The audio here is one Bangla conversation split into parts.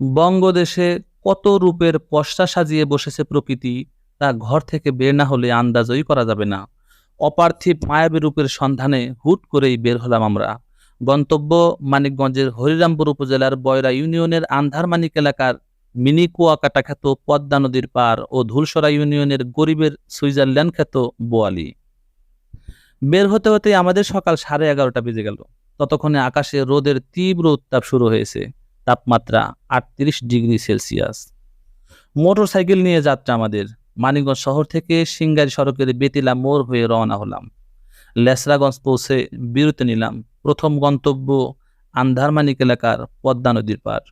বঙ্গদেশে কত রূপের পশ্চা সাজিয়ে বসেছে প্রকৃতি, তা ঘর থেকে বের না হলে আন্দাজই করা যাবে না। অপার্থিব মায়াবী রূপের সন্ধানে হুট করেই বের হলাম আমরা। গন্তব্য মানিকগঞ্জের হরিরামপুর উপজেলার বয়রা ইউনিয়নের আন্ধারমানিক এলাকার মিনি কুয়াকাটা খ্যাত পদ্মা নদীর পার ও ধুলসরা ইউনিয়নের গরিবের সুইজারল্যান্ড খ্যাত বোয়ালি। বের হতে হতে আমাদের সকাল সাড়ে এগারোটা বেজে গেল। ততক্ষণে আকাশে রোদের তীব্র উত্তাপ শুরু হয়েছে। তাপমাত্রা আটত্রিশ ডিগ্রি সেলসিয়াস। মোটর সাইকেল নিয়ে যাত্রা আমাদের। মানিকগঞ্জ শহর থেকে সিঙ্গারি সড়কের বেতিলা মোড় হয়ে রওনা হলাম। লেসরাগঞ্জ পৌঁছে বিরতি নিলাম। প্রথম গন্তব্য আন্ধারমানিক এলাকার পদ্মা নদীর পার।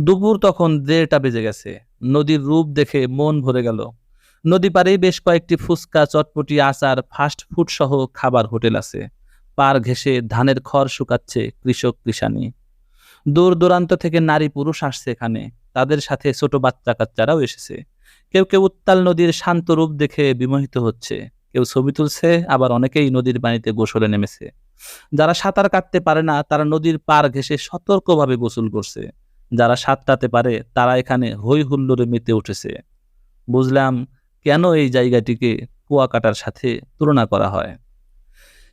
দুপুর তখন দেড়টা বেজে গেছে। নদীর রূপ দেখে মন ভরে গেল। নদী পাড়েই বেশ কয়েকটি ফুচকা, চটপটি, আচার ফাস্ট ফুড সহ খাবার হোটেল আছে। পার ঘেঁষে ধানের খড় শুকাচ্ছে কৃষক কৃষানি। দূর দূরান্ত থেকে নারী পুরুষ আসছে এখানে। তাদের সাথে ছোট বাচ্চা কাচ্চারাও এসেছে। কেউ কেউ উত্তাল নদীর শান্ত রূপ দেখে বিমোহিত হচ্ছে। কেউ ছবি তুলছে, আবার অনেকেই নদীর পানিতে গোসলে নেমেছে। যারা সাঁতার কাটতে পারে না, তারা নদীর পার ঘেঁষে সতর্কভাবে গোসল করছে। যারা সাঁতরাতে পারে, তারা এখানে হই হুল্লোড়ে মেতে উঠেছে। বুঝলাম, কেন এই জায়গাটিকে কুয়াকাটার সাথে তুলনা করা হয়?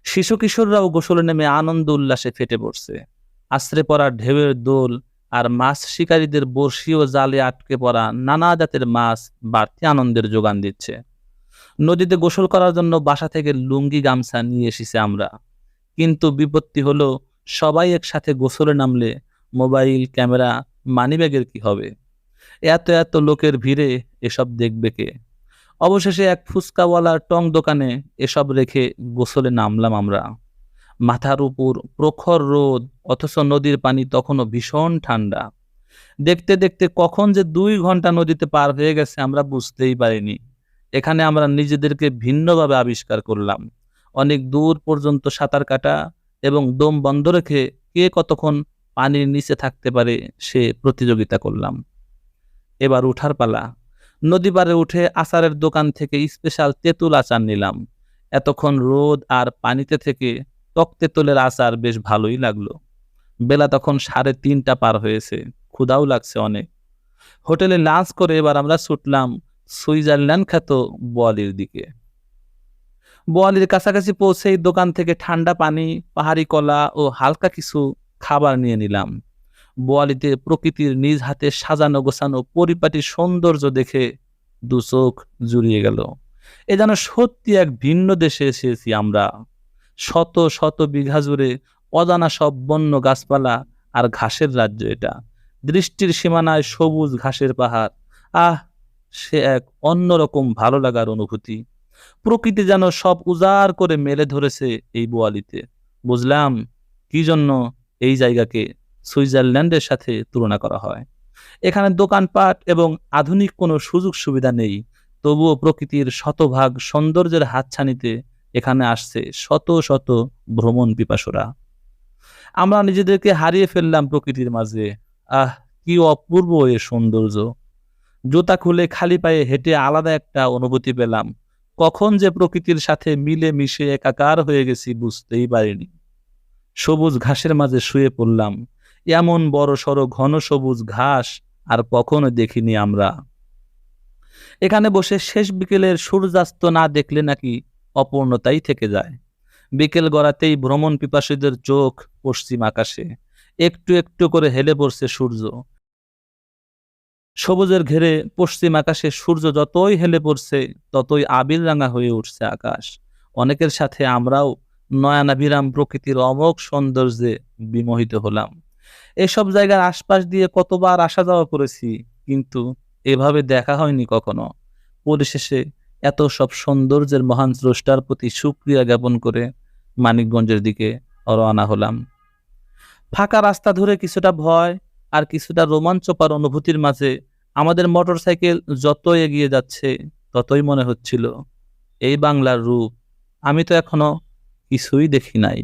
শিশু কিশোররাও গোসলে নেমে আনন্দ উল্লাসে ফেটে পড়ছে। আশ্রে পড়া ঢেউয়ের দোল আর মাছ শিকারীদের বড়শি ও জালে আটকে পড়া নানা জাতের মাছ বাড়তি আনন্দের যোগান দিচ্ছে। নদীতে গোসল করার জন্য বাসা থেকে লুঙ্গি গামছা নিয়ে এসেছি আমরা। কিন্তু বিপত্তি হলো সবাই একসাথে গোসলে নামলে মোবাইল, ক্যামেরা, মানিব্যাগের কি হবে? এত এত লোকের ভিড়ে এসব দেখবে কে? অবশেষে এক ফুচকাওয়ালার টং দোকানে এসব রেখে গোসলে নামলাম আমরা। মাথার উপর প্রখর রোদ, অথচ নদীর পানি তখনও ভীষণ ঠান্ডা। দেখতে দেখতে কখন যে দুই ঘণ্টা নদীতে পার হয়ে গেছে আমরা বুঝতেই পারিনি। এখানে আমরা নিজেদেরকে ভিন্নভাবে আবিষ্কার করলাম। অনেক দূর পর্যন্ত সাঁতার কাটা এবং দম বন্ধ রেখে কে কতক্ষণ পানির নিচে থাকতে পারে সে প্রতিযোগিতা করলাম। এবার উঠার পালা। নদী পারে উঠে আচারের দোকান থেকে স্পেশাল তেঁতুল আচার নিলাম। এতক্ষণ রোদ আর পানিতে থেকে টক তেঁতুলের আচার বেশ ভালোই লাগল। বেলা তখন সাড়ে তিনটা পার হয়েছে, ক্ষুধাও লাগছে অনেক। হোটেলে লাঞ্চ করে এবার আমরা ছুটলাম সুইজারল্যান্ড খ্যাত বোয়ালির দিকে। বোয়ালির কাছাকাছি পৌঁছেই দোকান থেকে ঠান্ডা পানি, পাহাড়ি কলা ও হালকা কিছু খাবার নিয়ে নিলাম। বোয়ালিতে প্রকৃতির নিজ হাতে সাজানো গোছানো পরিপাটি সৌন্দর্য দেখে দু চোখ জুড়িয়ে গেল। এ যেন সত্যি এক ভিন্ন দেশে এসেছি আমরা। শত শত বিঘা জুড়ে অজানা সব বন্য গাছপালা আর ঘাসের রাজ্য এটা। দৃষ্টির সীমানায় সবুজ ঘাসের পাহাড়। আহ, সে এক অন্যরকম ভালো লাগার অনুভূতি। প্রকৃতি যেন সব উজাড় করে মেলে ধরেছে এই বোয়ালিতে। বুঝলাম কি জন্য এই জায়গাকে সুইজারল্যান্ডের সাথে তুলনা করা হয়। এখানে দোকানপাট এবং আধুনিক কোনো সুযোগ সুবিধা নেই। তবুও প্রকৃতির শতভাগ সৌন্দর্যের হাতছানিতে এখানে আসছে শত শত ভ্রমণ পিপাসুরা। আমরা নিজেদেরকে হারিয়ে ফেললাম প্রকৃতির মাঝে। আহ, কি অপূর্ব এ সৌন্দর্য। জুতা খুলে খালি পায়ে হেঁটে আলাদা একটা অনুভূতি পেলাম। কখন যে প্রকৃতির সাথে মিলে মিশে একাকার হয়ে গেছি বুঝতেই পারিনি। সবুজ ঘাসের মাঝে শুয়ে পড়লাম। এমন বড় সড়ো ঘন সবুজ ঘাস আর কখনো দেখিনি আমরা। এখানে বসে শেষ বিকেলের সূর্যাস্ত না দেখলে নাকি অপূর্ণতাই থেকে যায়। বিকেল গড়াতেই ভ্রমণ পিপাসীদের চোখ পশ্চিম আকাশে। একটু একটু করে হেলে পড়ছে সূর্য। সবুজের ঘেরে পশ্চিম আকাশে সূর্য যতই হেলে পড়ছে, ততই আবির রাঙা হয়ে উঠছে আকাশ। অনেকের সাথে আমরাও নয়নাভিরাম প্রকৃতির অমোঘ সৌন্দর্যে বিমোহিত হলাম। এসব জায়গার আশপাশ দিয়ে কতবার আসা যাওয়া করেছি, কিন্তু এভাবে দেখা হয়নি কখনো। পরিশেষে এত সব সৌন্দর্যের মহান স্রষ্টার প্রতি সুক্রিয়া জ্ঞাপন করে মানিকগঞ্জের দিকে রওনা হলাম। ফাঁকা রাস্তা ধরে কিছুটা ভয় আর কিছুটা রোমাঞ্চকর অনুভূতির মাঝে আমাদের মোটরসাইকেল যতই এগিয়ে যাচ্ছে ততই মনে হচ্ছিল, এই বাংলার রূপ আমি তো এখনও কিছুই দেখি নাই।